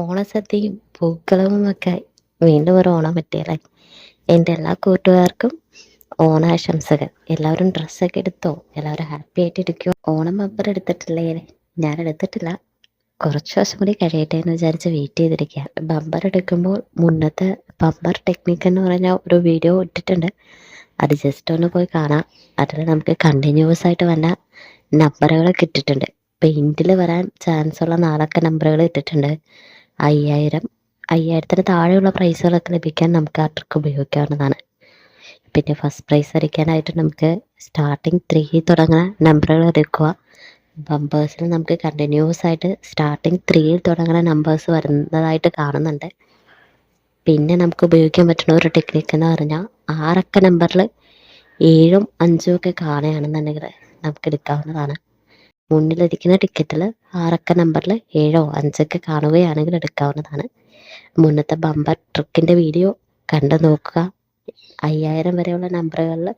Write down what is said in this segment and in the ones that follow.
ഓണസദ്യയും പൂക്കളവും ഒക്കെ വീണ്ടും ഒരു ഓണം പറ്റിയല്ലേ? എന്റെ എല്ലാ കൂട്ടുകാർക്കും ഓണാശംസകൾ. എല്ലാവരും ഡ്രസ്സൊക്കെ എടുത്തോ? എല്ലാവരും ഹാപ്പി ആയിട്ട് ഇരിക്കുമോ ഓണം ബമ്പർ എടുത്തിട്ടില്ലേ? ഞാൻ എടുത്തിട്ടില്ല. കുറച്ച് ദിവസം കൂടി കഴിയട്ടെ എന്ന് വിചാരിച്ച് വെയിറ്റ് ചെയ്തിരിക്കുക ബമ്പർ എടുക്കുമ്പോൾ മുന്നത്തെ ബമ്പർ ടെക്നിക്ക് എന്ന് പറഞ്ഞ ഒരു വീഡിയോ ഇട്ടിട്ടുണ്ട്. അത് ജസ്റ്റ് ഒന്ന് പോയി കാണാം. അതിൽ നമുക്ക് കണ്ടിന്യൂസ് ആയിട്ട് വന്ന നമ്പറുകളൊക്കെ ഇട്ടിട്ടുണ്ട്. പെയിന്റിൽ വരാൻ ചാൻസ് ഉള്ള നാലക്ക നമ്പറുകൾ ഇട്ടിട്ടുണ്ട്. അയ്യായിരം. അയ്യായിരത്തിന് താഴെയുള്ള പ്രൈസുകളൊക്കെ ലഭിക്കാൻ നമുക്ക് ആ ട്രിക്ക് ഉപയോഗിക്കാവുന്നതാണ്. പിന്നെ ഫസ്റ്റ് പ്രൈസ് അടിക്കാനായിട്ട് നമുക്ക് സ്റ്റാർട്ടിങ് ത്രീ തുടങ്ങുന്ന നമ്പറുകൾ എടുക്കുക. ബമ്പേഴ്സിൽ നമുക്ക് കണ്ടിന്യൂസ് ആയിട്ട് സ്റ്റാർട്ടിങ് ത്രീയിൽ തുടങ്ങുന്ന നമ്പേഴ്സ് വരുന്നതായിട്ട് കാണുന്നുണ്ട്. പിന്നെ നമുക്ക് ഉപയോഗിക്കാൻ പറ്റുന്ന ഒരു ടെക്നിക്ക് എന്ന് പറഞ്ഞാൽ ആറക്ക നമ്പറിൽ ഏഴും അഞ്ചും ഒക്കെ കാണുകയാണെന്നുണ്ടെങ്കിൽ നമുക്ക് എടുക്കാവുന്നതാണ്. മുന്നിലിരിക്കുന്ന ടിക്കറ്റിൽ ആറക്ക നമ്പറിൽ ഏഴോ അഞ്ചൊക്കെ കാണുകയാണെങ്കിൽ എടുക്കാവുന്നതാണ്. മുന്നത്തെ ബമ്പർ ട്രിക്കിന്റെ വീഡിയോ കണ്ടു നോക്കുക. അയ്യായിരം വരെയുള്ള നമ്പറുകളിൽ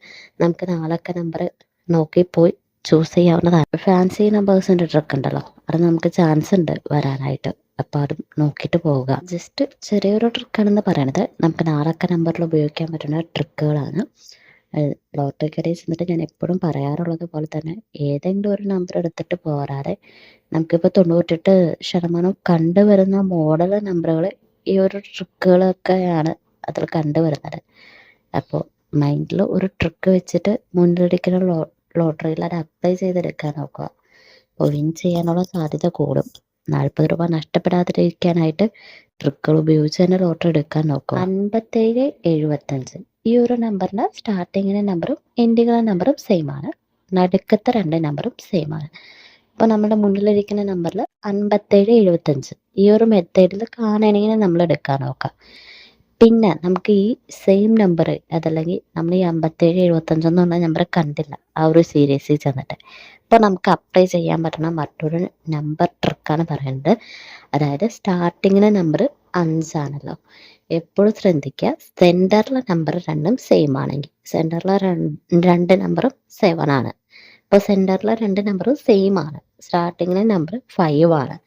നമുക്ക് നാലക്ക നമ്പർ നോക്കി പോയി ചൂസ് ചെയ്യാവുന്നതാണ്. ഫാൻസി നമ്പേഴ്സിന്റെ ട്രിക്ക് ഉണ്ടല്ലോ. അത് നമുക്ക് ചാൻസ് ഉണ്ട് വരാനായിട്ട്. അപ്പോൾ അതും നോക്കിയിട്ട് പോവുക. ജസ്റ്റ് ചെറിയൊരു ട്രിക്കാണെന്ന് പറയണത്. നമുക്ക് നാലക്ക നമ്പറിൽ ഉപയോഗിക്കാൻ പറ്റുന്ന ട്രിക്കുകളാണ് ലോട്ടറി കടയിൽ ചെന്നിട്ട് ഞാൻ എപ്പോഴും പറയാറുള്ളത് പോലെ തന്നെ ഏതെങ്കിലും ഒരു നമ്പർ എടുത്തിട്ട് പോരാതെ നമുക്കിപ്പോൾ തൊണ്ണൂറ്റെട്ട് ശതമാനം കണ്ടുവരുന്ന മോഡൽ നമ്പറുകൾ ഈ ഒരു ട്രിക്കുകളൊക്കെയാണ് അതിൽ കണ്ടുവരുന്നത്. അപ്പോൾ മൈൻഡിൽ ഒരു ട്രിക്ക് വെച്ചിട്ട് മുന്നിലടിക്കുന്ന ലോ ലോട്ടറിയിൽ അത് അപ്ലൈ ചെയ്തെടുക്കാൻ നോക്കുക. അപ്പോൾ വിൻ ചെയ്യാനുള്ള സാധ്യത കൂടും. നാൽപ്പത് രൂപ നഷ്ടപ്പെടാതിരിക്കാനായിട്ട് ട്രിക്കുകൾ ഉപയോഗിച്ച് തന്നെ ലോട്ടറി എടുക്കാൻ നോക്കുക. അൻപത്തേഴ് എഴുപത്തഞ്ച്. ഈ ഒരു നമ്പറിന്റെ സ്റ്റാർട്ടിങ്ങിലെ നമ്പറും എൻഡിങ്ങിലെ നമ്പറും സെയിം ആണ്. നടുക്കത്തെ രണ്ട് നമ്പറും സെയിം ആണ്. ഇപ്പോൾ നമ്മുടെ മുന്നിലിരിക്കുന്ന നമ്പറിൽ അൻപത്തേഴ് എഴുപത്തഞ്ച്. ഈ ഒരു മെത്തേഡിൽ കാണണമെങ്കിൽ നമ്മൾ എടുക്കാൻ നോക്കാം. പിന്നെ നമുക്ക് ഈ സെയിം നമ്പർ അതല്ലെങ്കിൽ നമ്മൾ ഈ അമ്പത്തേഴ് എഴുപത്തഞ്ച് എന്ന് പറഞ്ഞ നമ്പർ കണ്ടില്ല. ആ ഒരു സീരീസിൽ ചെന്നിട്ട്. അപ്പോൾ നമുക്ക് അപ്ലൈ ചെയ്യാൻ പറ്റുന്ന മറ്റൊരു നമ്പർ ട്രിക്കാണ് പറയുന്നത്. അതായത് സ്റ്റാർട്ടിങ്ങിലെ നമ്പർ അഞ്ചാണല്ലോ. എപ്പോഴും ശ്രദ്ധിക്കുക സെന്ററിലെ നമ്പർ രണ്ടും സെയിം ആണെങ്കിൽ. സെന്ററിലെ രണ്ട് നമ്പറും സെവൻ ആണ്. അപ്പോൾ സെന്ററിലെ രണ്ട് നമ്പറും സെയിം ആണ്. സ്റ്റാർട്ടിങ്ങിലെ നമ്പർ ഫൈവ് ആണ്.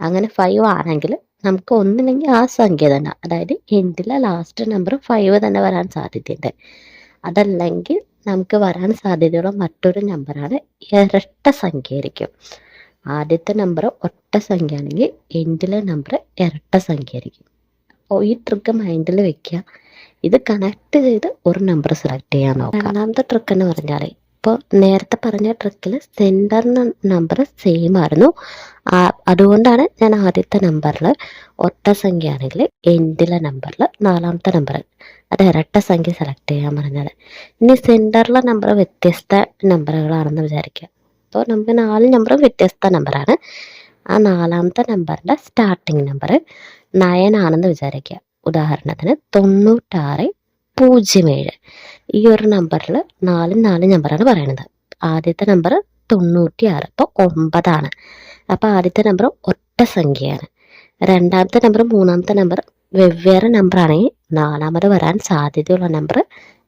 അങ്ങനെ ഫൈവ് ആണെങ്കിൽ നമുക്ക് ഒന്നില്ലെങ്കിൽ ആ സംഖ്യ തന്നെ അതായത് എൻഡിലെ ലാസ്റ്റ് നമ്പർ ഫൈവ് തന്നെ വരാൻ സാധ്യതയുണ്ട്. അതല്ലെങ്കിൽ നമുക്ക് വരാൻ സാധ്യതയുള്ള മറ്റൊരു നമ്പറാണ് ഇരട്ട സംഖ്യ ആയിരിക്കും ആദ്യത്തെ നമ്പർ ഒറ്റ സംഖ്യ ആണെങ്കിൽ എൻഡിലെ നമ്പർ ഇരട്ട സംഖ്യ ആയിരിക്കും അപ്പോൾ ഈ ട്രിക്ക് മൈൻഡിൽ വെക്കുക ഇത് കണക്ട് ചെയ്ത് ഒരു നമ്പർ സെലക്ട് ചെയ്യാൻ നോക്കാം. രണ്ടാമത്തെ ട്രിക്ക് എന്ന് പറഞ്ഞാൽ ഇപ്പോൾ നേരത്തെ പറഞ്ഞ ട്രിക്കിൽ സെന്റർ നമ്പർ സെയിം ആയിരുന്നു. അതുകൊണ്ടാണ് ഞാൻ ആദ്യത്തെ നമ്പറിൽ ഒറ്റ സംഖ്യ ആണെങ്കിൽ എൻഡിലെ നമ്പറിൽ നാലാമത്തെ നമ്പർ അത് ഇരട്ട സംഖ്യ സെലക്ട് ചെയ്യാൻ പറഞ്ഞത്. ഇനി സെന്ററിലെ നമ്പർ വ്യത്യസ്ത നമ്പറുകളാണെന്ന് വിചാരിക്കുക അപ്പോൾ നമുക്ക് നാല് നമ്പറും വ്യത്യസ്ത നമ്പറാണ് ആ നാലാമത്തെ നമ്പറിന്റെ സ്റ്റാർട്ടിങ് നമ്പർ നയൻ ആണെന്ന് വിചാരിക്കുക. ഉദാഹരണത്തിന് തൊണ്ണൂറ്റാറ് പൂജ്യം ഏഴ്. ഈ ഒരു നമ്പറിൽ നാല് നാല് നമ്പറാണ് പറയുന്നത് ആദ്യത്തെ നമ്പർ തൊണ്ണൂറ്റി ആറ് അപ്പോൾ ഒമ്പതാണ്. അപ്പോൾ ആദ്യത്തെ നമ്പർ ഒറ്റ സംഖ്യയാണ്. രണ്ടാമത്തെ നമ്പർ മൂന്നാമത്തെ നമ്പർ വെവ്വേറെ നമ്പറാണെങ്കിൽ നാലാമത് വരാൻ സാധ്യതയുള്ള നമ്പർ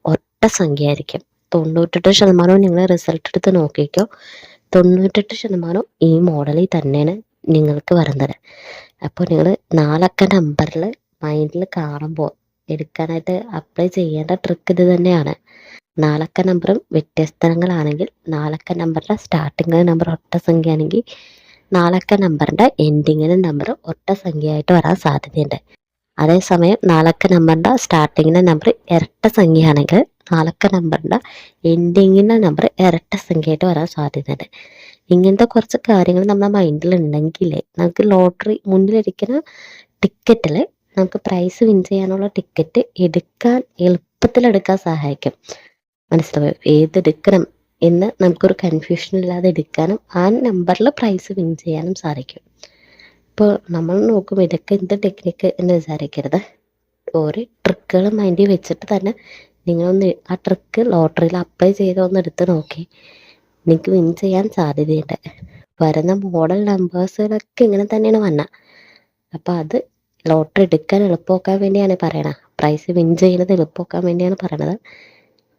ഒറ്റ സംഖ്യ ആയിരിക്കും തൊണ്ണൂറ്റെട്ട് ശതമാനവും നിങ്ങൾ റിസൾട്ട് എടുത്ത് നോക്കിക്കോ. തൊണ്ണൂറ്റെട്ട് ശതമാനം ഈ മോഡലിൽ തന്നെയാണ് നിങ്ങൾക്ക് വരുന്നത് അപ്പോൾ നിങ്ങൾ നാലക്ക നമ്പറിൽ മൈൻഡിൽ കാണുമ്പോൾ എടുക്കാനായിട്ട് അപ്ലൈ ചെയ്യേണ്ട ട്രിക്ക് ഇത് തന്നെയാണ്. നാലക്ക നമ്പറും വ്യത്യസ്തങ്ങളാണെങ്കിൽ നാലക്ക നമ്പറിന്റെ സ്റ്റാർട്ടിങ് നമ്പർ ഒറ്റ സംഖ്യ ആണെങ്കിൽ നാലക്ക നമ്പറിന്റെ എൻഡിങ്ങിലെ നമ്പർ ഒറ്റ സംഖ്യയായിട്ട് വരാൻ സാധ്യതയുണ്ട്. അതേസമയം നാലക്ക നമ്പറിന്റെ സ്റ്റാർട്ടിങ്ങിന്റെ നമ്പർ ഇരട്ട സംഖ്യയാണെങ്കിൽ നാലക്ക നമ്പറിന്റെ എൻഡിങ്ങിന്റെ നമ്പർ ഇരട്ട സംഖ്യയായിട്ട് വരാൻ സാധ്യതയുണ്ട്. ഇങ്ങനത്തെ കുറച്ച് കാര്യങ്ങൾ നമ്മുടെ മൈൻഡിൽ ഉണ്ടെങ്കിൽ നമുക്ക് ലോട്ടറി മുന്നിലിരിക്കുന്ന ടിക്കറ്റിൽ നമുക്ക് പ്രൈസ് വിൻ ചെയ്യാനുള്ള ടിക്കറ്റ് എടുക്കാൻ എളുപ്പത്തിൽ എടുക്കാൻ സഹായിക്കും. മനസ്സിലായോ? ഏതെടുക്കണം എന്ന് നമുക്കൊരു കൺഫ്യൂഷൻ ഇല്ലാതെ എടുക്കാനും ആ നമ്പറിൽ പ്രൈസ് വിൻ ചെയ്യാനും സാധിക്കും. ഇപ്പോൾ നമ്മൾ നോക്കും ഇതൊക്കെ എന്ത് ടെക്നിക്ക് എന്ന് വിചാരിക്കരുത്. ഓരോ ട്രിക്കുകൾ മൈൻഡിൽ വെച്ചിട്ട് തന്നെ നിങ്ങളൊന്ന് ആ ട്രിക്ക് ലോട്ടറിയിൽ അപ്ലൈ ചെയ്തൊന്ന് എടുത്ത് നോക്കി. നിങ്ങൾക്ക് വിൻ ചെയ്യാൻ സാധ്യതയുണ്ട്. വരുന്ന മോഡൽ നമ്പേഴ്സുകളൊക്കെ ഇങ്ങനെ തന്നെയാണ് വന്ന. അപ്പോൾ അത് ലോട്ടറി എടുക്കാൻ എളുപ്പമാക്കാൻ വേണ്ടിയാണ് പറയണത്. പ്രൈസ് വിൻ ചെയ്യുന്നത് എളുപ്പമാക്കാൻ വേണ്ടിയാണ് പറയണത്.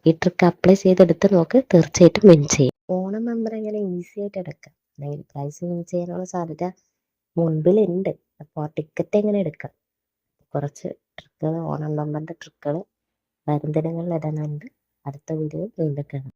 ഈ ട്രിക്ക് അപ്ലൈ ചെയ്തെടുത്ത് നോക്ക് തീർച്ചയായിട്ടും വിൻ ചെയ്യും. ഓണം നമ്പർ എങ്ങനെ ഈസി ആയിട്ട് എടുക്കാം. അല്ലെങ്കിൽ പ്രൈസ് വിൻ ചെയ്യാനുള്ള സാധ്യത മുൻപിലുണ്ട്. അപ്പോൾ ടിക്കറ്റ് എങ്ങനെ എടുക്കാം? കുറച്ച് ട്രിക്കുകൾ ഓണം നമ്പറിന്റെ ട്രിക്കുകൾ വരും ദിനങ്ങളിൽ ഇടാനുണ്ട്. അടുത്ത വീഡിയോ വീണ്ടും കാണാം.